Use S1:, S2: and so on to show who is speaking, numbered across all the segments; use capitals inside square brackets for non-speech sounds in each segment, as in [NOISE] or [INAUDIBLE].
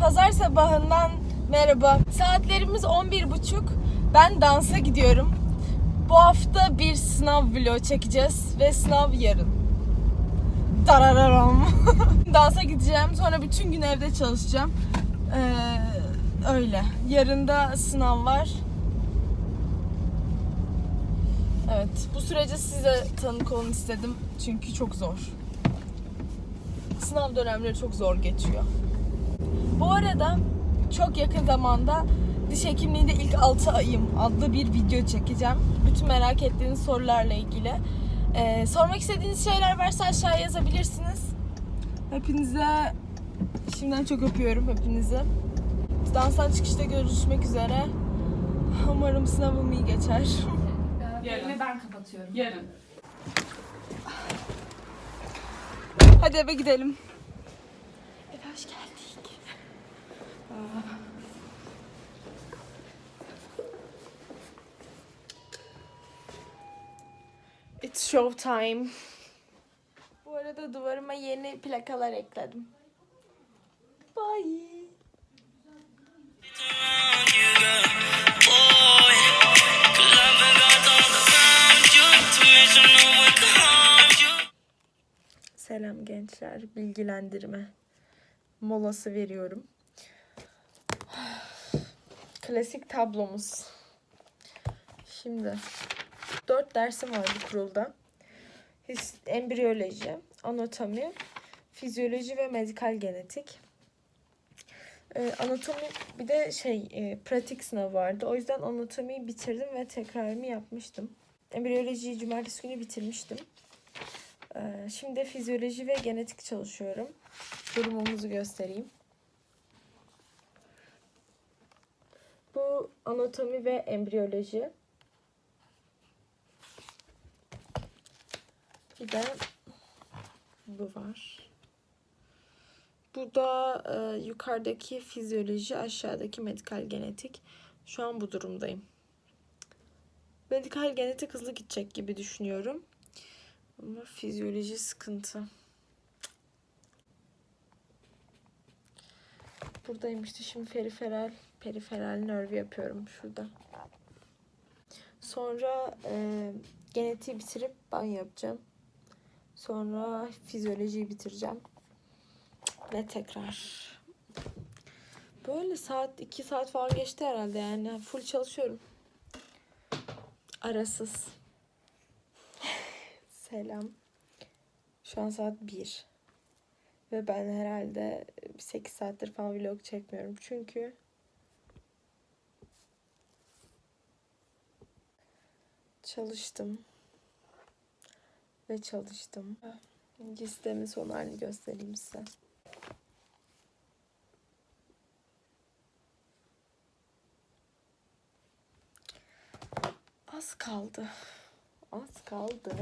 S1: pazar sabahından merhaba. Saatlerimiz 11.30. Ben dansa gidiyorum. Bu hafta bir sınav vlog çekeceğiz ve sınav yarın. Darararam. Dansa gideceğim. Sonra bütün gün evde çalışacağım. Ee, öyle. Yarın da sınav var. Evet. Bu sürece size tanık olun istedim. Çünkü çok zor. Sınav dönemleri çok zor geçiyor. Bu arada çok yakın zamanda diş hekimliğinde ilk 6 ayım adlı bir video çekeceğim. Bütün merak ettiğiniz sorularla ilgili. Ee, sormak istediğiniz şeyler varsa aşağıya yazabilirsiniz. Hepinize şimdiden çok öpüyorum hepinizi. Danstan çıkışta görüşmek üzere. Umarım sınavım iyi geçer.
S2: Yarın. ben kapatıyorum.
S3: Yarın.
S1: Hadi eve gidelim. Eve hoş geldik. It's show time. Bu arada duvarıma yeni plakalar ekledim. Bye. Selam gençler. Bilgilendirme molası veriyorum. Klasik tablomuz. Şimdi dört dersim var bu kurulda. Embriyoloji, anatomi, fizyoloji ve medikal genetik. Ee, anatomi bir de şey e, pratik sınavı vardı. O yüzden anatomiyi bitirdim ve tekrarımı yapmıştım. Embriyolojiyi cumartesi günü bitirmiştim. Ee, Şimdi fizyoloji ve genetik çalışıyorum. Durumumuzu göstereyim. Anatomi ve embriyoloji. Bir de bu var. Bu da e, yukarıdaki fizyoloji, aşağıdaki medikal genetik. Şu an bu durumdayım. Medikal genetik hızlı gidecek gibi düşünüyorum. Ama fizyoloji sıkıntı. Buradaymıştı. Şimdi periferal, periferal nerve yapıyorum şurada. Sonra e, genetiği bitirip banyo yapacağım. Sonra fizyolojiyi bitireceğim. Ve tekrar. Böyle saat, iki saat falan geçti herhalde yani. Full çalışıyorum. Arasız. [LAUGHS] Selam. Şu an saat 1. Ve ben herhalde 8 saattir falan vlog çekmiyorum. Çünkü çalıştım. Ve çalıştım. Listemin son halini göstereyim size. Az kaldı. Az kaldı.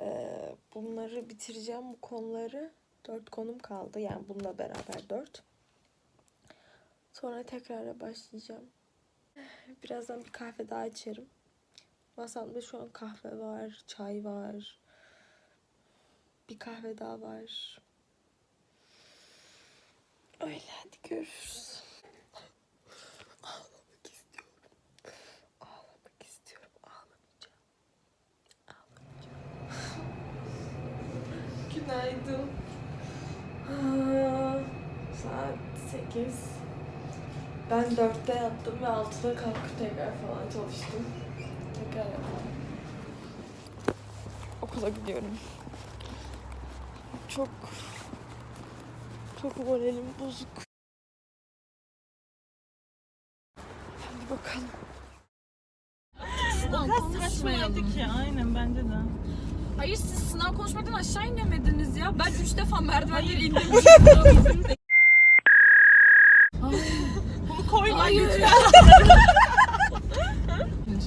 S1: Ee, bunları bitireceğim bu konuları. Dört konum kaldı. Yani bununla beraber dört. Sonra tekrara başlayacağım. Birazdan bir kahve daha içerim. Masamda şu an kahve var, çay var. Bir kahve daha var. Öyle hadi görüşürüz. Ağlamak istiyorum. Ağlamak istiyorum. Ağlamayacağım. Günaydın. Aa, Saat 8. Ben 4'te yattım ve 6'da kalkıp tekrar falan çalıştım. Okula gidiyorum. Çok çok moralim bozuk. Hadi bakalım.
S3: Saçmayalım. ki aynen bence de.
S2: Hayır siz sınav konuşmaktan aşağı inemediniz ya. Ben üç defa merdivenleri indim. [LAUGHS]
S3: Bunu koyma
S2: Hayır.
S3: lütfen. [LAUGHS]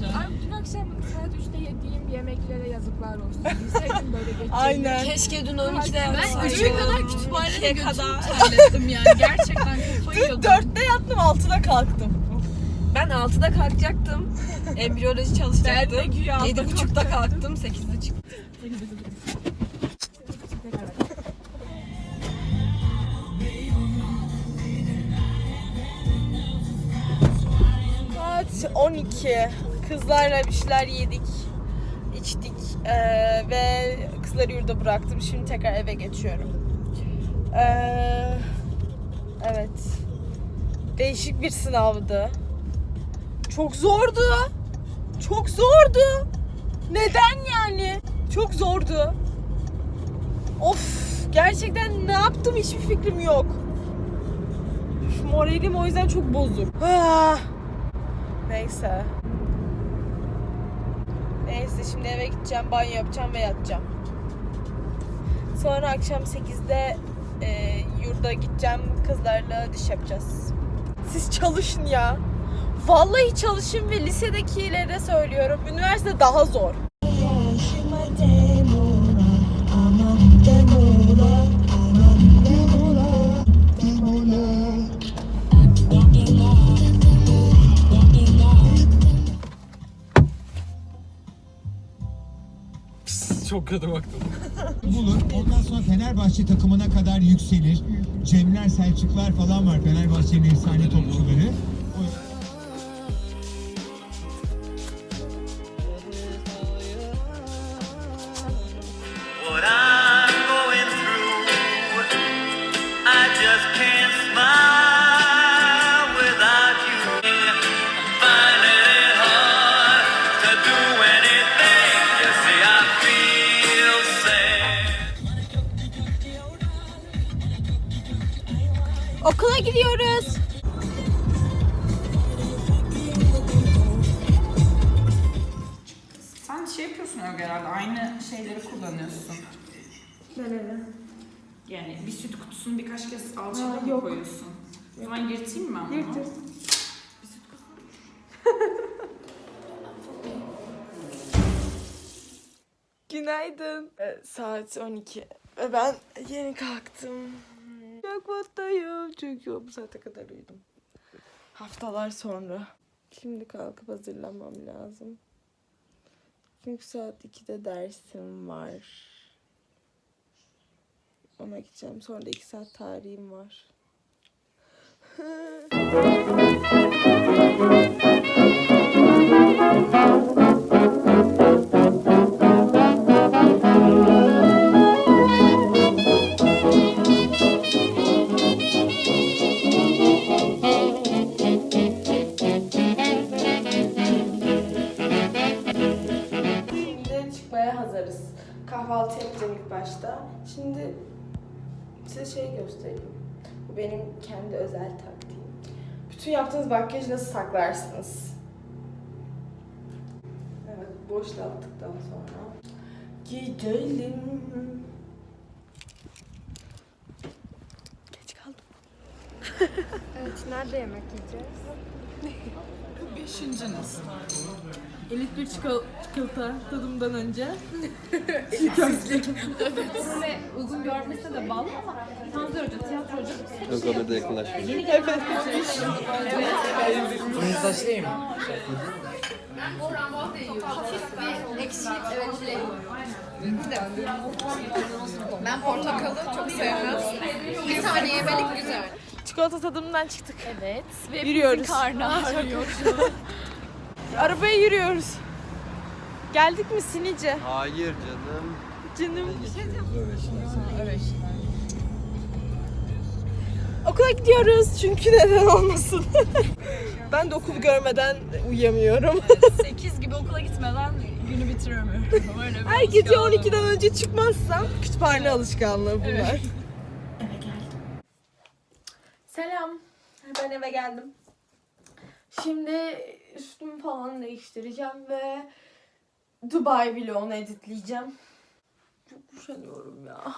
S2: Ay dün akşam saat 3'te yediğim yemeklere yazıklar olsun. Bilseydim böyle geçecek.
S1: Aynen.
S4: Keşke dün 12'de
S2: Ben
S4: yapsaydım.
S2: 3'e kadar kütüphanede
S4: İkiye kadar.
S2: götürüp terlettim yani. Gerçekten kafayı
S1: Dün
S2: yiyordum.
S1: dörtte yattım altıda kalktım.
S4: Ben 6'da kalkacaktım. Embriyoloji çalışacaktım.
S3: Ben de güya
S4: 7.30'da kalktım. 8.30.
S1: Saat 12. Kızlarla bir şeyler yedik, içtik Ee, ve kızları yurda bıraktım. Şimdi tekrar eve geçiyorum. Ee, evet. Değişik bir sınavdı. Çok zordu. Çok zordu. Neden yani? Çok zordu. Of gerçekten ne yaptım hiçbir fikrim yok. Şu moralim o yüzden çok bozuk. Ah. Neyse. Neyse şimdi eve gideceğim, banyo yapacağım ve yatacağım. Sonra akşam 8'de e, yurda gideceğim. Kızlarla diş yapacağız. Siz çalışın ya. Vallahi çalışın ve lisedekilere söylüyorum. Üniversite daha zor.
S5: Çok kötü baktım.
S6: bulur. Ondan sonra Fenerbahçe takımına kadar yükselir. Cemler, Selçuklar falan var Fenerbahçe'nin efsane topçuları.
S1: Okula gidiyoruz.
S7: Sen şey yapıyorsun öyle herhalde, aynı şeyleri kullanıyorsun.
S1: Nerede?
S7: Yani bir süt kutusunu birkaç kez alçıda mı koyuyorsun? O zaman yırtayım mı ben bunu?
S1: Günaydın. Ee, saat 12 ve ben yeni kalktım. Mutluyum çünkü bu saate kadar uyudum. Haftalar sonra. Şimdi kalkıp hazırlanmam lazım. Çünkü saat 2'de dersim var. Ona gideceğim. Sonra da 2 saat tarihim var. [LAUGHS] Kahvaltı yapacağım ilk başta. Şimdi size şey göstereyim. Bu benim kendi özel taktiğim. Bütün yaptığınız makyajı nasıl saklarsınız? Evet, boşalttıktan sonra. Gidelim. Geç kaldım.
S2: Evet, nerede yemek yiyeceğiz?
S7: Beşinci nasıl?
S1: Elit bir çikolata tadımdan önce. [LAUGHS]
S2: Böyle uygun görmese de bağlı ama Tanzer Hoca, tiyatrocu.
S5: Ön kamerada yakınlaşmıyor.
S4: Ben portakalı çok sevmem. Bir tane yemelik güzel.
S1: Çikolata tadımından çıktık.
S2: Evet. Ve
S1: Yürüyoruz.
S2: karnı ağrıyor.
S1: Arabaya yürüyoruz. Geldik mi Sinice?
S5: Hayır canım.
S1: Canım. Okula gidiyoruz çünkü neden olmasın. [LAUGHS] ben de okul görmeden uyuyamıyorum. [LAUGHS]
S3: 8 gibi okula gitmeden günü bitiremiyorum. Öyle bir
S1: Her gece 12'den önce çıkmazsam kütüphane alışkanlığı bunlar. Selam. Ben eve geldim. Şimdi üstümü falan değiştireceğim ve Dubai vlogunu editleyeceğim. Çok üşeniyorum ya.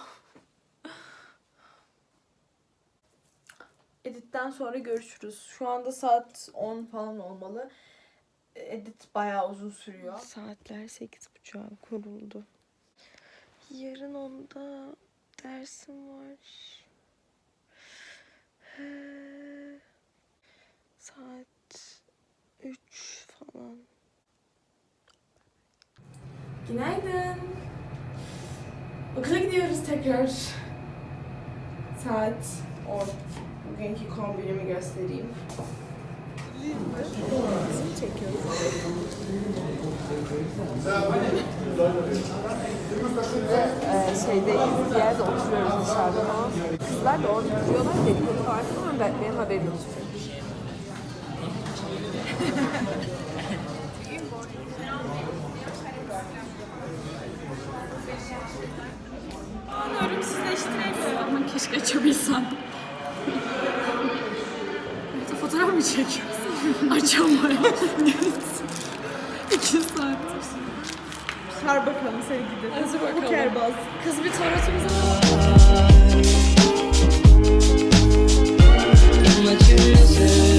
S1: Editten sonra görüşürüz. Şu anda saat 10 falan olmalı. Edit bayağı uzun sürüyor. Saatler 8.30'a kuruldu. Yarın onda dersim var. Saat 3 falan. Günaydın. Okula gidiyoruz tekrar. Saat 10. Bugünkü kombinimi göstereyim. Bizim çekiyor. Ee, şeydeyiz, bir yerde oturuyoruz dışarıda falan. Kızlar da orada duruyorlar, dedikodu var ama ben, benim haberim yok.
S7: Ölümsüzleştiremiyorum ama keşke açabilsem. Burada fotoğraf mı çekiyorsun? [LAUGHS] Açamıyorum. İki saattir.
S1: Sar bakalım seni gidin. Hadi bakalım. Bu kerbaz.
S7: Kız bir tarotumuza
S8: Hakkını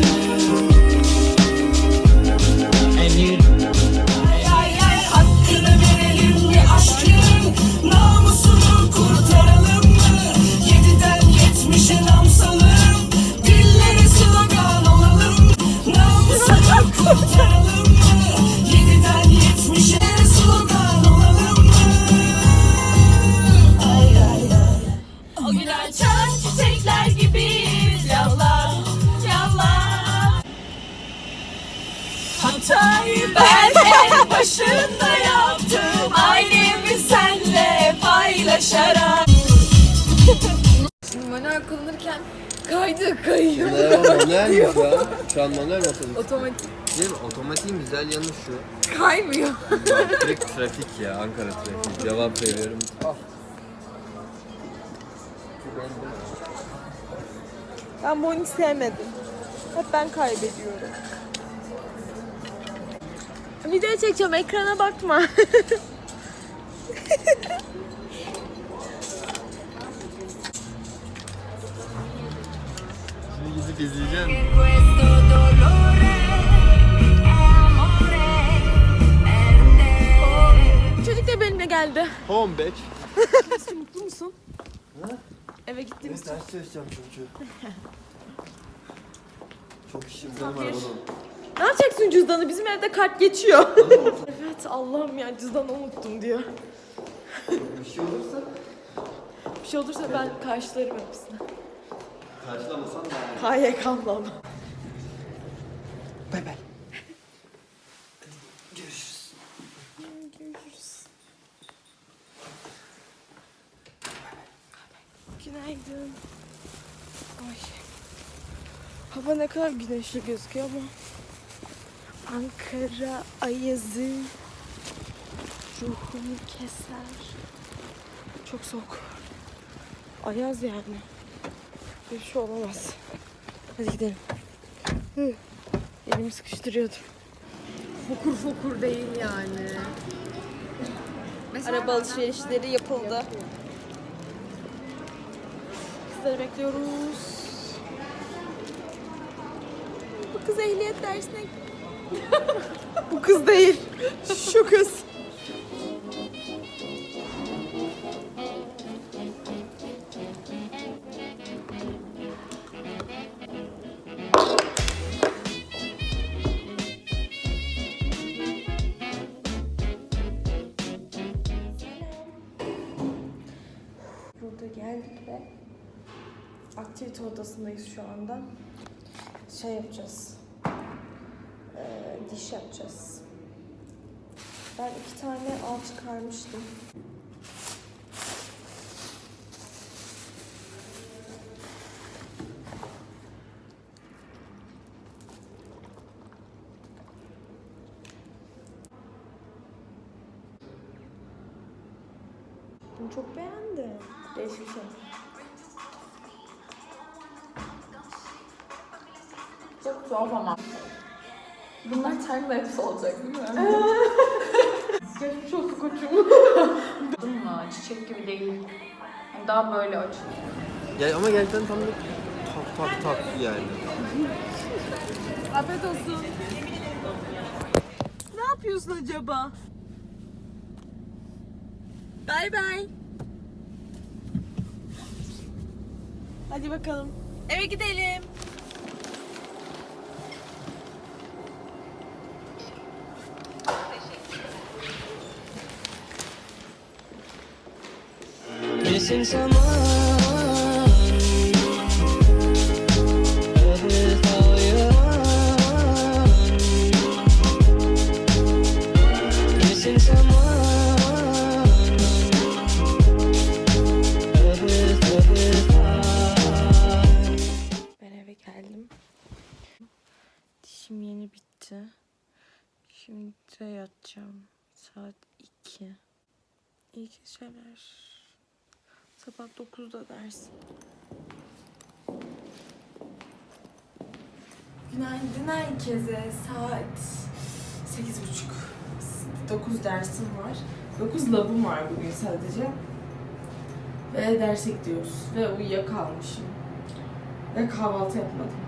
S1: kayıyor.
S5: manuel mi şu an? Şu an manuel mi otobüs?
S1: Otomatik
S5: Değil mi? Otomatiğin güzel yanı şu.
S1: kaymıyor.
S5: Direkt trafik ya, Ankara trafiği. Cevap veriyorum.
S1: Ben bu oyunu sevmedim. Hep ben kaybediyorum. Video çekeceğim ekrana bakma. [LAUGHS]
S5: gidip izleyeceğim.
S8: Questo dolore amore per te
S1: Çocuk da benimle geldi.
S5: Home back.
S1: Mutlu musun? Eve gittiğimiz
S5: Ders çalışacağım çünkü. [LAUGHS] Çok işim var arabadan.
S1: Ne yapacaksın cüzdanı? Bizim evde kart geçiyor. [LAUGHS] evet Allah'ım ya cüzdanı unuttum diyor.
S5: Bir şey olursa
S1: Bir şey olursa ben karşılarım hepsini.
S5: Karşılamasan da
S1: Kaya kalmam.
S5: Bay bay.
S1: Günaydın. Ay. Hava ne kadar güneşli gözüküyor ama Ankara ayazı ruhumu keser. Çok soğuk. Ayaz yani. Bir şey olamaz. Hadi gidelim. Hı. Elimi sıkıştırıyordum.
S2: fokur fokur değil yani.
S1: Araba alışverişleri yapıldı. Kızları bekliyoruz. Bu kız ehliyet dersine... [LAUGHS] Bu kız değil. Şu kız. Aktivite odasındayız şu anda. Şey yapacağız. Ee, diş yapacağız. Ben iki tane al çıkarmıştım. Bunu çok beğendim. Değişik şey.
S2: Çok tuhaf ama. Bunlar time lapse olacak değil mi? [LAUGHS]
S1: Geçmiş olsun koçum.
S2: Anladın mı? Çiçek gibi değil. Yani daha böyle açılıyor.
S5: Ya ama gerçekten tam bir tak tak tak yani.
S1: Afiyet olsun. Ne yapıyorsun acaba? Bay bay. Hadi bakalım. Eve gidelim.
S8: gelsin zaman
S1: Dişim yeni bitti. Şimdi de yatacağım. Saat 2. İyi geceler. Sabah 9'da ders. Günaydın herkese. Saat 8.30. 9 dersim var. 9 labım var bugün sadece. Ve derse gidiyoruz. Ve uyuyakalmışım. Ve kahvaltı yapmadım.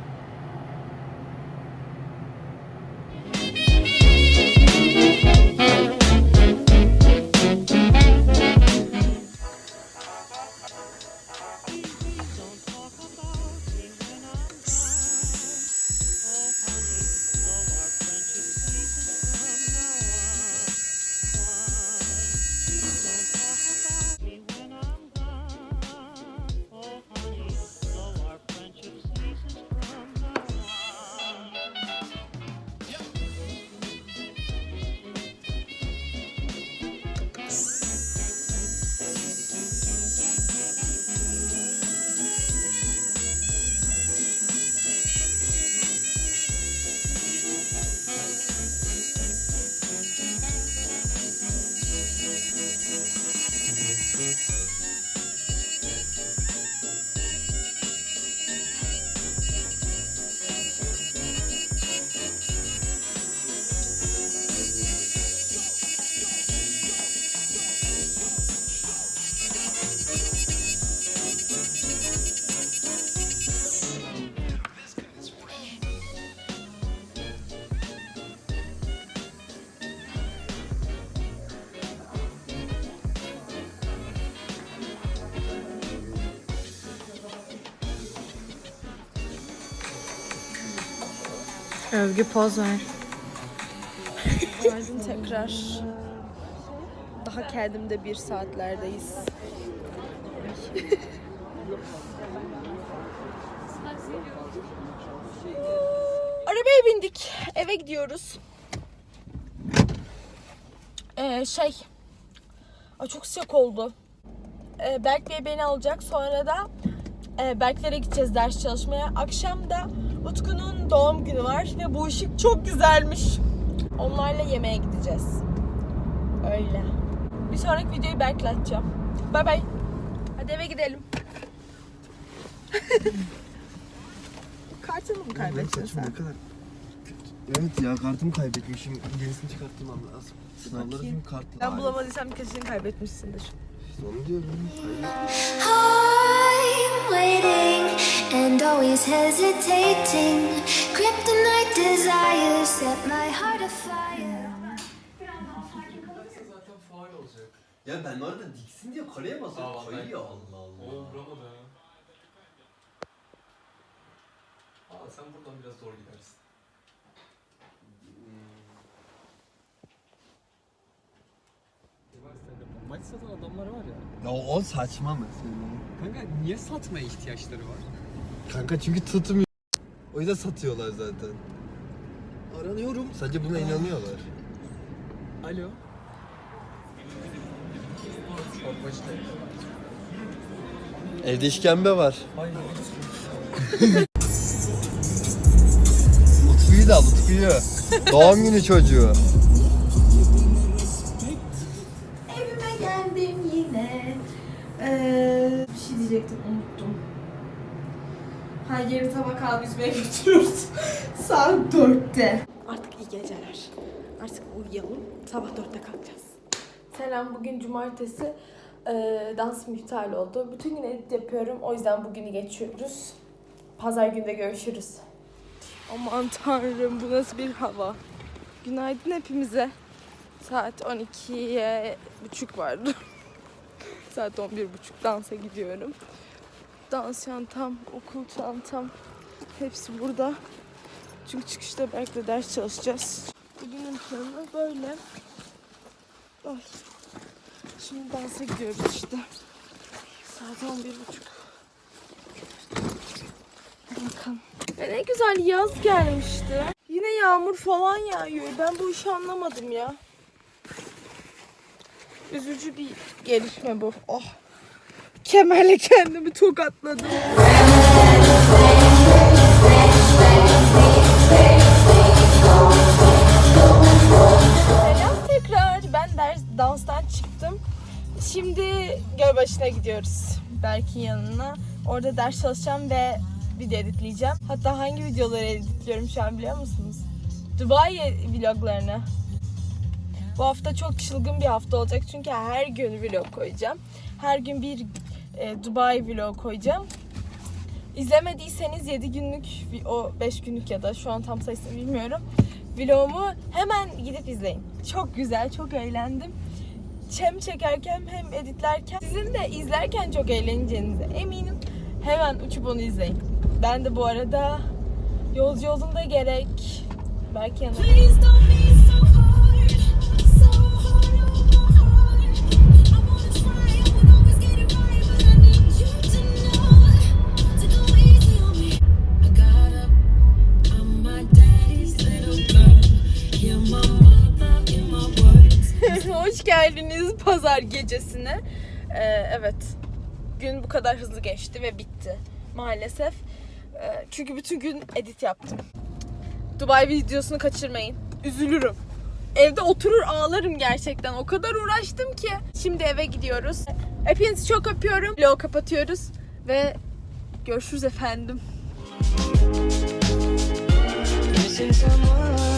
S3: Övgü poz ver.
S1: Günaydın tekrar. Daha kendimde bir saatlerdeyiz. [LAUGHS] Arabaya bindik. Eve gidiyoruz. Ee, şey. Ay çok sıcak oldu. Ee, Berk Bey beni alacak. Sonra da e, Berklere gideceğiz ders çalışmaya. Akşam da Utku'nun doğum günü var ve bu ışık çok güzelmiş. Onlarla yemeğe gideceğiz. Öyle. Bir sonraki videoyu Berk'le atacağım. Bay bay. Hadi eve gidelim. [LAUGHS] Kartını mı kaybettin sen?
S5: Ne kadar Evet ya kartımı kaybetmişim. Yenisini çıkarttırmam lazım. Sınavları
S1: Bakayım.
S5: çünkü kartla.
S1: Ben bulamadıysam kesin kaybetmişsindir.
S5: İşte onu diyorum.
S9: I'm waiting and always hesitating. Kryptonite desires set my heart afire.
S5: Zaten faal olacak. Ya ben orada diksin diye kaleye basıyorum. Kayıyor Allah Allah.
S10: Oo vuramadı ha. Aa sen buradan biraz zor gidersin. Maç satan adamlar var ya.
S5: Ya o saçma mesela.
S10: Kanka niye satmaya ihtiyaçları var?
S5: Kanka çünkü tutmuyor. O yüzden satıyorlar zaten. Aranıyorum. Sadece buna inanıyorlar.
S10: Alo.
S5: Evde işkembe var.
S10: Hayır.
S5: Utku'yu da al Utku'yu. Doğum günü çocuğu.
S1: Ha yarın sabah kahve içmeye götürüyoruz. [LAUGHS] Saat dörtte. Artık iyi geceler. Artık uyuyalım. Sabah dörtte kalkacağız. Selam bugün cumartesi. Ee, dansım iptal oldu. Bütün gün edit yapıyorum. O yüzden bugünü geçiyoruz. Pazar günde görüşürüz. Aman tanrım bu nasıl bir hava. Günaydın hepimize. Saat 12'ye buçuk vardı. [LAUGHS] Saat 11 buçuk dansa gidiyorum. Dans çantam, okul çantam hepsi burada. Çünkü çıkışta belki ders çalışacağız. Bugünün planı böyle. Ay. Şimdi dansa gidiyoruz işte. Saat 11 buçuk. Bakalım. Ya ne güzel yaz gelmişti. Yine yağmur falan yağıyor. Ben bu işi anlamadım ya. Üzücü bir gelişme bu. Oh kemerle kendimi tokatladım. Selam tekrar. Ben ders danstan çıktım. Şimdi Gölbaşı'na gidiyoruz. Berk'in yanına. Orada ders çalışacağım ve video editleyeceğim. Hatta hangi videoları editliyorum şu an biliyor musunuz? Dubai vloglarını. Bu hafta çok çılgın bir hafta olacak çünkü her gün vlog koyacağım. Her gün bir e, Dubai vlog koyacağım. İzlemediyseniz 7 günlük, o 5 günlük ya da şu an tam sayısını bilmiyorum. Vlogumu hemen gidip izleyin. Çok güzel, çok eğlendim. Hem çekerken hem editlerken sizin de izlerken çok eğleneceğinize eminim. Hemen uçup onu izleyin. Ben de bu arada yolcu yolunda gerek. Belki yanına. Pazar gecesine. Ee, evet. Gün bu kadar hızlı geçti ve bitti. Maalesef. Ee, çünkü bütün gün edit yaptım. Dubai videosunu kaçırmayın. Üzülürüm. Evde oturur ağlarım gerçekten. O kadar uğraştım ki. Şimdi eve gidiyoruz. Hepinizi çok öpüyorum. Vlogu kapatıyoruz. Ve görüşürüz efendim.
S8: Missing someone